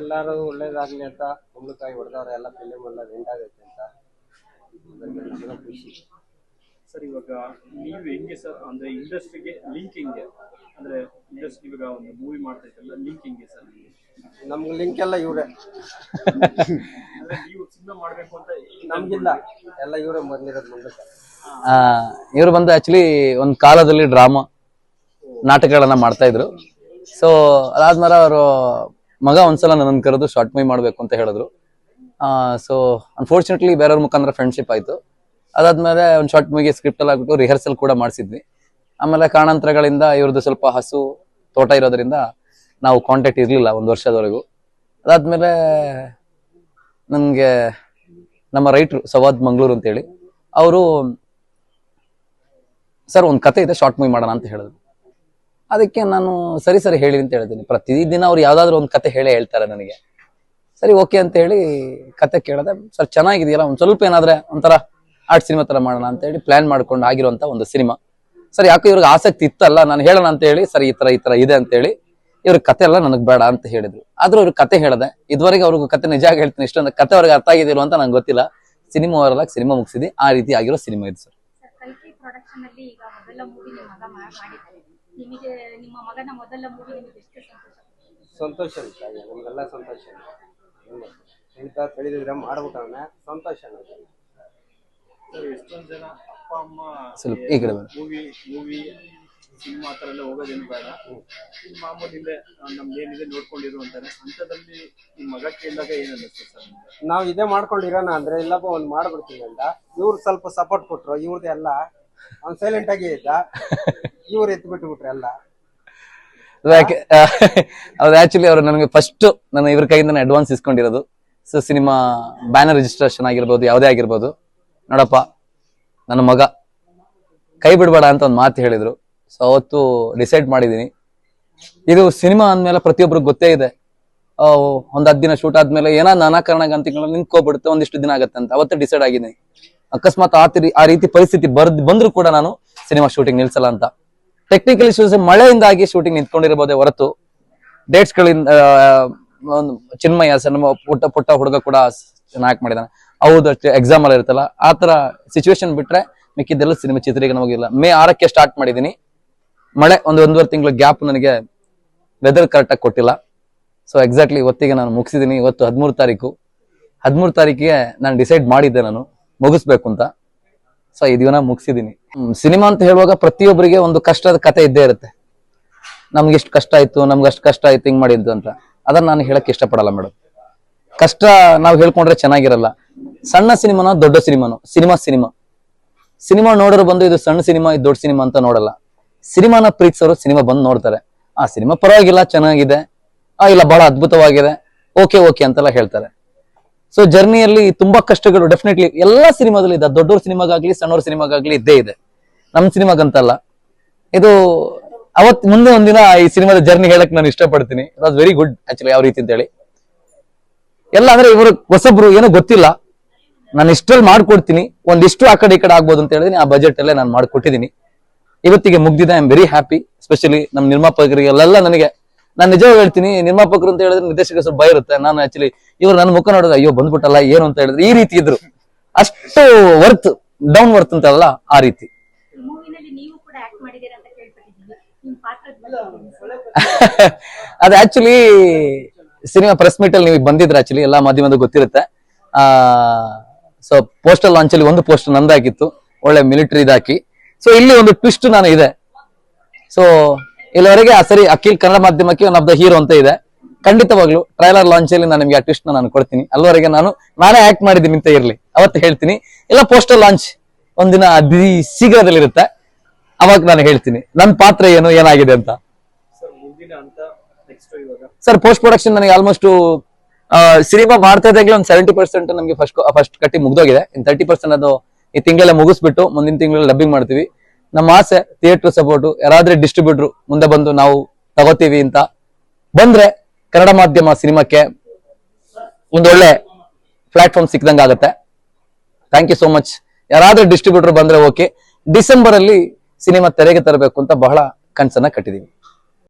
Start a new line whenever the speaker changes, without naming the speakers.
ಎಲ್ಲಾರು ಒಳ್ಳೇದಾಗ್ಲಿ ಅಂತ ಕುಂಬಳಕಾಯಿ ಹೊಡೆದವ್ರೆ ಎಲ್ಲ ಫಿಲಿಮ್ ಎಲ್ಲ ಎಂಡ್ ಆಗೈತೆ ಅಂತ ಖುಷಿ.
ಸರ್ ಇವಾಗ ನೀವು ಹೆಂಗೆ ಸರ್ ಅಂದ್ರೆ ಇಂಡಸ್ಟ್ರಿಗೆ ಲಿಂಕ್ ಹೆಂಗೆ? ಅಂದ್ರೆ ಇಂಡಸ್ಟ್ರಿ ಇವಾಗ ಒಂದು ಮೂವಿ ಮಾಡ್ತಾ ಇದ್ದಲ್ಲ ಲಿಂಕ್ ಹೆಂಗೆ ಸರ್?
ನಮ್ಗೆ ಲಿಂಕ್ ಎಲ್ಲ ಇವರೇ.
ಅಂದ್ರೆ ನೀವು ಸಿನಿಮಾ ಮಾಡ್ಬೇಕು ಅಂತ
ನಮ್ಗಿಲ್ಲ. ಎಲ್ಲ ಇವರೇ ಬಂದಿರೋದು ಮುಂದಕ್ಕೆ
ಇವರು ಬಂದು ಆಕ್ಚುಲಿ ಒಂದು ಕಾಲದಲ್ಲಿ ಡ್ರಾಮಾ ನಾಟಕಗಳನ್ನ ಮಾಡ್ತಾ ಇದ್ರು. ಸೊ ಅದಾದ್ಮೇಲೆ ಅವರು ಮಗ ಒಂದ್ಸಲ ನನ್ನ ಕರೆದು ಶಾರ್ಟ್ ಮೂವಿ ಮಾಡಬೇಕು ಅಂತ ಹೇಳಿದ್ರು. ಸೊ ಅನ್ಫಾರ್ಚುನೇಟ್ಲಿ ಬೇರೆಯವ್ರ ಮುಖಾಂತರ ಫ್ರೆಂಡ್ಶಿಪ್ ಆಯ್ತು. ಅದಾದ್ಮೇಲೆ ಒಂದು ಶಾರ್ಟ್ ಮೂವಿಗೆ ಸ್ಕ್ರಿಪ್ಟ್ ಎಲ್ಲ ಆಗ್ಬಿಟ್ಟು ರಿಹರ್ಸಲ್ ಕೂಡ ಮಾಡಿಸಿದ್ವಿ. ಆಮೇಲೆ ಕಾರಣಾಂತರಗಳಿಂದ ಇವ್ರದ್ದು ಸ್ವಲ್ಪ ಹಸು, ತೋಟ ಇರೋದ್ರಿಂದ ನಾವು ಕಾಂಟ್ಯಾಕ್ಟ್ ಇರಲಿಲ್ಲ ಒಂದು ವರ್ಷದವರೆಗೂ. ಅದಾದ್ಮೇಲೆ ನನಗೆ ನಮ್ಮ ರೈಟ್ರು ಸವಾದ್ ಮಂಗಳೂರು ಅಂತೇಳಿ, ಅವರು, ಸರ್, ಒಂದು ಕತೆ ಇದೆ ಶಾರ್ಟ್ ಮೂವಿ ಮಾಡೋಣ ಅಂತ ಹೇಳಿದ್ರು. ಅದಕ್ಕೆ ನಾನು ಸರಿ ಸರಿ ಹೇಳಿ ಅಂತ ಹೇಳ್ತೀನಿ. ಪ್ರತಿದಿನ ಅವ್ರು ಯಾವ್ದಾದ್ರು ಒಂದು ಕತೆ ಹೇಳೇ ಹೇಳ್ತಾರೆ ನನಗೆ. ಸರಿ, ಓಕೆ ಅಂತ ಹೇಳಿ ಕತೆ ಕೇಳಿದೆ, ಸರ್, ಚೆನ್ನಾಗಿದೆಯಲ್ಲ, ಒಂದು ಸ್ವಲ್ಪ ಏನಾದ್ರೆ ಒಂಥರ ಆರ್ಟ್ ಸಿನಿಮಾ ತರ ಮಾಡೋಣ ಅಂತ ಹೇಳಿ ಪ್ಲಾನ್ ಮಾಡ್ಕೊಂಡು ಆಗಿರುವಂತ ಒಂದು ಸಿನಿಮಾ. ಸರ್, ಯಾಕೋ ಇವ್ರಿಗೆ ಆಸಕ್ತಿ ಇತ್ತಲ್ಲ, ನಾನು ಹೇಳೋಣ ಅಂತ ಹೇಳಿ, ಸರಿ, ಈ ತರ ಈ ತರ ಇದೆ ಅಂತ ಹೇಳಿ ಇವ್ರ ಕತೆ ಎಲ್ಲ ನನಗೆ ಬೇಡ ಅಂತ ಹೇಳಿದ್ರು. ಆದ್ರೂ ಅವ್ರ ಕತೆ ಹೇಳಿದೆ. ಇದುವರೆಗೆ ಅವ್ರಿಗೂ ಕತೆ ನಿಜ ಹೇಳ್ತೀನಿ, ಇಷ್ಟೊಂದು ಕತೆ ಅವ್ರಿಗೆ ಅರ್ಥ ಆಗಿದೆ ಅಂತ ನಂಗೆ ಗೊತ್ತಿಲ್ಲ. ಸಿನಿಮಾ ಅವರೆಲ್ಲ ಸಿನಿಮಾ ಮುಗಿಸಿದೆ ಆ ರೀತಿ ಆಗಿರೋ ಸಿನಿಮಾ ಇದು, ಸರ್.
ಪ್ರೊಡಕ್ಷನ್ ಅಲ್ಲಿ ಈಗ ಮೊದಲ ಮೂವಿ ನಿಮ್ಮ ಮಗ ಮಾಡಿದ್ದಾರೆ. ನಿಮಗೆ ನಿಮ್ಮ ಮಗನ ಮೊದಲ ಮೂವಿ ನಿಮಗೆ ಎಷ್ಟು ಸಂತೋಷ?
ಸಂತೋಷ ಅಂತ ನಮಗೆಲ್ಲ ಸಂತೋಷ ತಿಳಿತಾ ತಿಳಿದಿದ್ರೆ ಮಾಡ್ಬಿಟ್ಟವನೆ ಸಂತೋಷ
ಎಷ್ಟೊಂದು ಜನ ಅಪ್ಪ ಅಮ್ಮ
ಸ್ವಲ್ಪ ಈ ಕಡೆ.
ಮೂವಿ ಮೂವಿ ಸಿನಿಮಾ ಆ ಥರ ಎಲ್ಲ ಹೋಗೋದೇನು ಬೇಡ. ಮಾಮೂಲಿ ಇಲ್ಲೇ ನಮ್ದು ಏನಿದೆ ನೋಡ್ಕೊಂಡಿರು ಅಂತಾರೆ ಅಂತದಲ್ಲಿ ನಿಮ್ಮ ಮಗ ಕೇಳಿದಾಗ ಏನ್ ಸರ್
ನಾವು ಇದೇ ಮಾಡ್ಕೊಂಡಿರೋಣ ಅಂದ್ರೆ ಇಲ್ಲಪ್ಪ ಒಂದು ಮಾಡ್ಬಿಡ್ತೀವಿ ಅಂತ. ಇವ್ರು ಸ್ವಲ್ಪ ಸಪೋರ್ಟ್ ಕೊಟ್ರು ಇವ್ರದ್ದು ಎಲ್ಲ ಅವ್ನ್ ಸೈಲೆಂಟ್ ಆಗಿ ಇದ್ದ. ಇವ್ರು ಎತ್ತು ಬಿಟ್ಟು ಬಿಟ್ರೆ
ಯಾಕೆ ಅದು ಆಕ್ಚುಲಿ ಅವರು ನನಗೆ ಫಸ್ಟ್ ನನ್ನ ಇವ್ರ ಕೈಯಿಂದ ಅಡ್ವಾನ್ಸ್ ಇಸ್ಕೊಂಡಿರೋದು. ಸೊ ಸಿನಿಮಾ ಬ್ಯಾನರ್ ರಿಜಿಸ್ಟ್ರೇಷನ್ ಆಗಿರ್ಬೋದು, ಯಾವುದೇ ಆಗಿರ್ಬೋದು. ನೋಡಪ್ಪ, ನನ್ನ ಮಗ. ಕೈ ಬಿಡಬೇಡ ಅಂತ ಒಂದು ಮಾತು ಹೇಳಿದ್ರು. ಸೊ ಅವತ್ತು ಡಿಸೈಡ್ ಮಾಡಿದ್ದೀನಿ ಇದು ಸಿನಿಮಾ ಅಂದಮೇಲೆ ಪ್ರತಿಯೊಬ್ಬರಿಗೆ ಗೊತ್ತೇ ಇದೆ. ಒಂದು ಹತ್ತು ದಿನ ಶೂಟ್ ಆದ್ಮೇಲೆ ಏನೋ ನಾನಾ ಅಂತ ನಿಂತ್ಕೋಬಿಡುತ್ತೆ, ಒಂದಿಷ್ಟು ದಿನ ಆಗುತ್ತೆ ಅಂತ. ಅವತ್ತು ಡಿಸೈಡ್ ಆಗಿದ್ದೀನಿ. ಅಕಸ್ಮಾತ್ ಆ ರೀತಿ ಪರಿಸ್ಥಿತಿ ಬರ್ದ್ ಬಂದ್ರು ಕೂಡ ನಾನು ಸಿನಿಮಾ ಶೂಟಿಂಗ್ ನಿಲ್ಸಲ್ಲ ಅಂತ. ಟೆಕ್ನಿಕಲ್ ಇಶ್ಯೂಸ್ ಮಳೆಯಿಂದಾಗಿ ಶೂಟಿಂಗ್ ನಿಂತ್ಕೊಂಡಿರಬಹುದೇ ಹೊರತು. ಡೇಟ್ಸ್ ಗಳಿಂದ ಚಿನ್ಮಯ ಸಿನಿಮಾ ಪುಟ್ಟ ಪುಟ್ಟ ಹುಡುಗ ಕೂಡ ನಾಯಕ್ ಮಾಡಿದಾನೆ. ಹೌದು ಎಕ್ಸಾಮ್ ಅಲ್ಲಿ ಇರುತ್ತಲ್ಲ. ಆ ತರ ಸಿಚುವೇಶನ್ ಬಿಟ್ರೆ ಮಿಕ್ಕಿದ್ದೆಲ್ಲ ಸಿನಿಮಾ ಚಿತ್ರೀಕರಣ ಹೋಗಿಲ್ಲ. ಮೇ ಆರಕ್ಕೆ ಸ್ಟಾರ್ಟ್ ಮಾಡಿದೀನಿ. ಮಳೆ ಒಂದು ಒಂದೂವರೆ ತಿಂಗಳ ಗ್ಯಾಪ್ ನನಗೆ ವೆದರ್ ಕರೆಕ್ಟ್ ಆಗಿ ಕೊಟ್ಟಿಲ್ಲ. ಸೊ ಎಕ್ಸಾಕ್ಟ್ಲಿ ಇವತ್ತಿಗೆ ನಾನು ಮುಗಿಸಿದೀನಿ. ಇವತ್ತು ಹದಿಮೂರು ತಾರೀಕು. ಹದಿಮೂರು ತಾರೀಕಿಗೆ ನಾನು ಡಿಸೈಡ್ ಮಾಡಿದ್ದೆ ನಾನು. ಮುಗಿಸ್ಬೇಕು ಅಂತ ಸೊ ಇದನ್ನ ದಿನ ಮುಗಿಸಿದೀನಿ ಸಿನಿಮಾ ಅಂತ ಹೇಳುವಾಗ ಪ್ರತಿಯೊಬ್ಬರಿಗೆ ಒಂದು ಕಷ್ಟದ ಕತೆ ಇದ್ದೇ ಇರುತ್ತೆ. ನಮ್ಗೆ ಎಷ್ಟು ಕಷ್ಟ ಆಯ್ತು, ನಮ್ಗೆ ಅಷ್ಟು ಕಷ್ಟ ಆಯ್ತು, ಹಿಂಗ್ ಮಾಡಿದ್ದು ಅಂತ. ಅದನ್ನ ನಾನು ಹೇಳಕ್ ಇಷ್ಟಪಡಲ್ಲ ಮೇಡಮ್ ಕಷ್ಟ ನಾವು ಹೇಳ್ಕೊಂಡ್ರೆ ಚೆನ್ನಾಗಿರಲ್ಲ. ಸಣ್ಣ ಸಿನಿಮಾನ ದೊಡ್ಡ ಸಿನಿಮಾನು. Cinema cinema. ಸಿನಿಮಾ ನೋಡೋರು ಬಂದು ಇದು ಸಣ್ಣ ಸಿನಿಮಾ, ಇದು ದೊಡ್ಡ ಸಿನಿಮಾ ಅಂತ ನೋಡಲ್ಲ. ಸಿನಿಮಾನ ಪ್ರೀತಿಸೋರು ಸಿನಿಮಾ ಬಂದು ನೋಡ್ತಾರೆ. ಆ ಸಿನಿಮಾ ಪರವಾಗಿಲ್ಲ, ಚೆನ್ನಾಗಿದೆ. ಆ, ಇಲ್ಲ, ಬಹಳ ಅದ್ಭುತವಾಗಿದೆ. ಓಕೆ ಓಕೆ ಅಂತೆಲ್ಲ ಹೇಳ್ತಾರೆ. ಸೊ ಜರ್ನಿಯಲ್ಲಿ ತುಂಬಾ ಕಷ್ಟಗಳು ಡೆಫಿನೆಟ್ಲಿ ಎಲ್ಲಾ ಸಿನಿಮಾದಲ್ಲಿ ಇದೆ. ದೊಡ್ಡವ್ರ ಸಿನಿಮಾಗಾಗ್ಲಿ, ಸಣ್ಣವ್ರ ಸಿನಿಮಾಗಾಗ್ಲಿ ಇದ್ದೇ ಇದೆ. ನಮ್ ಸಿನಿಮಾಗಂತಲ್ಲ. ಇದು ಅವತ್, ಮುಂದೆ ಒಂದಿನ ಈ ಸಿನಿಮಾದ ಜರ್ನಿ ಹೇಳಕ್ ನಾನು ಇಷ್ಟಪಡ್ತೀನಿ. ವಾಸ್ ವೆರಿ ಗುಡ್ ಆಕ್ಚುಲಿ ಯಾವ ರೀತಿ ಅಂತ ಹೇಳಿ ಎಲ್ಲ ಅಂದ್ರೆ ಇವರು ಹೊಸಬ್ರು, ಏನೋ ಗೊತ್ತಿಲ್ಲ. ನಾನು ಇಷ್ಟರಲ್ಲಿ ಮಾಡ್ಕೊಡ್ತೀನಿ. ಒಂದಿಷ್ಟು ಆ ಕಡೆ ಈ ಕಡೆ ಆಗ್ಬೋದು ಅಂತ ಹೇಳಿದೀನಿ ಆ ಬಜೆಟ್ ಅಲ್ಲೇ ನಾನು ಮಾಡ್ಕೊಟ್ಟಿದ್ದೀನಿ. ಇವತ್ತಿಗೆ ಮುಗ್ದಿದೆ. I am very happy specially ನಮ್ಮ ನಿರ್ಮಾಪಕರಿಗೆಲ್ಲ ನನಗೆ ನಾನು ನಿಜವಾಗಿ ಹೇಳ್ತೀನಿ, ನಿರ್ಮಾಪಕರು ಅಂತ ಹೇಳಿದ್ರೆ ನಿರ್ದೇಶಕ ಸ್ವಲ್ಪ ಭಯ ಇರುತ್ತೆ. ನಾನು ಆಕ್ಚುಲಿ ಇವ್ರು ನನ್ನ ಮುಖ ನೋಡಿದ್ರೆ, ಅಯ್ಯೋ, ಬಂದ್ಬಿಟ್ಟಲ್ಲ, ಏನು ಅಂತ ಹೇಳಿದ್ರೆ ಈ ರೀತಿ ಇದ್ರು. ಅಷ್ಟು ವರ್ತ್ ಡೌನ್ ವರ್ತ್ ಅಂತಲ್ಲ ಆ ರೀತಿ. ಅದ ಆಕ್ಚುಲಿ ಸಿನಿಮಾ ಪ್ರೆಸ್ ಮೀಟ್ ಅಲ್ಲಿ ನೀವು ಬಂದಿದ್ರೆ ಆಕ್ಚುಲಿ ಎಲ್ಲಾ ಮಾಧ್ಯಮದ ಗೊತ್ತಿರುತ್ತೆ. ಆ ಸೊ ಪೋಸ್ಟಲ್ ಲಾಂಚ್ ಅಲ್ಲಿ ಒಂದು ಪೋಸ್ಟ್ ನಂದಾಗಿತ್ತು. ಒಳ್ಳೆ ಮಿಲಿಟರಿ ಇದಾಕಿ. ಸೊ ಇಲ್ಲಿ ಒಂದು ಟ್ವಿಸ್ಟ್ ನಾನು ಇದೆ. ಸೊ ಇಲ್ಲಿವರೆಗೆ ಆ ಸರಿ ಅಖಿಲ್ ಕನ್ನಡ ಮಾಧ್ಯಮಕ್ಕೆ ಒನ್ ಆಫ್ ದ ಹೀರೋ ಅಂತ ಇದೆ. ಖಂಡಿತವಾಗ್ಲು ಟ್ರೈಲರ್ ಲಾಂಚ್ ಅಲ್ಲಿ ನಾನು ನಿಮ್ಗೆ ಆ ನಾನು ಕೊಡ್ತೀನಿ. ಅಲ್ಲಿವರೆಗೆ ನಾನು, ನಾನೇ ಆಕ್ಟ್ ಮಾಡಿದ್ದೀನಿ ಅಂತ ಇರ್ಲಿ. ಅವತ್ತು ಹೇಳ್ತೀನಿ. ಇಲ್ಲ ಪೋಸ್ಟರ್ ಲಾಂಚ್ ಒಂದಿನ ಅತಿ ಶೀಘ್ರದಲ್ಲಿರುತ್ತೆ. ಅವಾಗ ನಾನು ಹೇಳ್ತೀನಿ. ನನ್ನ ಪಾತ್ರ ಏನು, ಏನಾಗಿದೆ ಅಂತ.
ಸರ್
ಪೋಸ್ಟ್ ಪ್ರೊಡಕ್ಷನ್ ನನಗೆ ಆಲ್ಮೋಸ್ಟ್ ಸಿನಿಮಾ ಮಾಡ್ತಾ ಇದ್ದಾಗಲೇ ಒಂದು ಸೆವೆಂಟಿ ಪರ್ಸೆಂಟ್ ನಮಗೆ ಫಸ್ಟ್ ಫಸ್ಟ್ ಕಟ್ಟಿ ಮುಗ್ದೋಗಿದೆ. ಇನ್ ತರ್ಟಿ ಪರ್ಸೆಂಟ್ ಅದು ಈ ತಿಂಗಳೆಲ್ಲ ಮುಗಿಸ್ಬಿಟ್ಟು, ಮುಂದಿನ ತಿಂಗಳಲ್ಲಿ ಡಬ್ಬಿಂಗ್ ಮಾಡ್ತೀವಿ. ನಮ್ಮ ಆಸೆ ಥಿಯೇಟರ್ ಸಪೋರ್ಟ್ ಯಾರಾದ್ರೆ ಡಿಸ್ಟ್ರಿಬ್ಯೂಟರ್ ಮುಂದೆ ಬಂದು ನಾವು ತಗೋತೀವಿ ಅಂತ. ಬಂದ್ರೆ ಕನ್ನಡ ಮಾಧ್ಯಮ ಸಿನಿಮಾಕ್ಕೆ ಒಂದೊಳ್ಳೆ ಪ್ಲಾಟ್ಫಾರ್ಮ್ ಸಿಕ್ದಂಗೆ ಆಗುತ್ತೆ. ಥ್ಯಾಂಕ್ ಯು ಸೋ ಮಚ್ ಯಾರಾದ್ರೂ ಡಿಸ್ಟ್ರಿಬ್ಯೂಟರ್ ಬಂದ್ರೆ ಓಕೆ ಡಿಸೆಂಬರ್ ಅಲ್ಲಿ ಸಿನಿಮಾ ತೆರೆಗೆ ತರಬೇಕು ಅಂತ ಬಹಳ ಕನ್ಸನ್ನ ಕಟ್ಟಿದೀವಿ.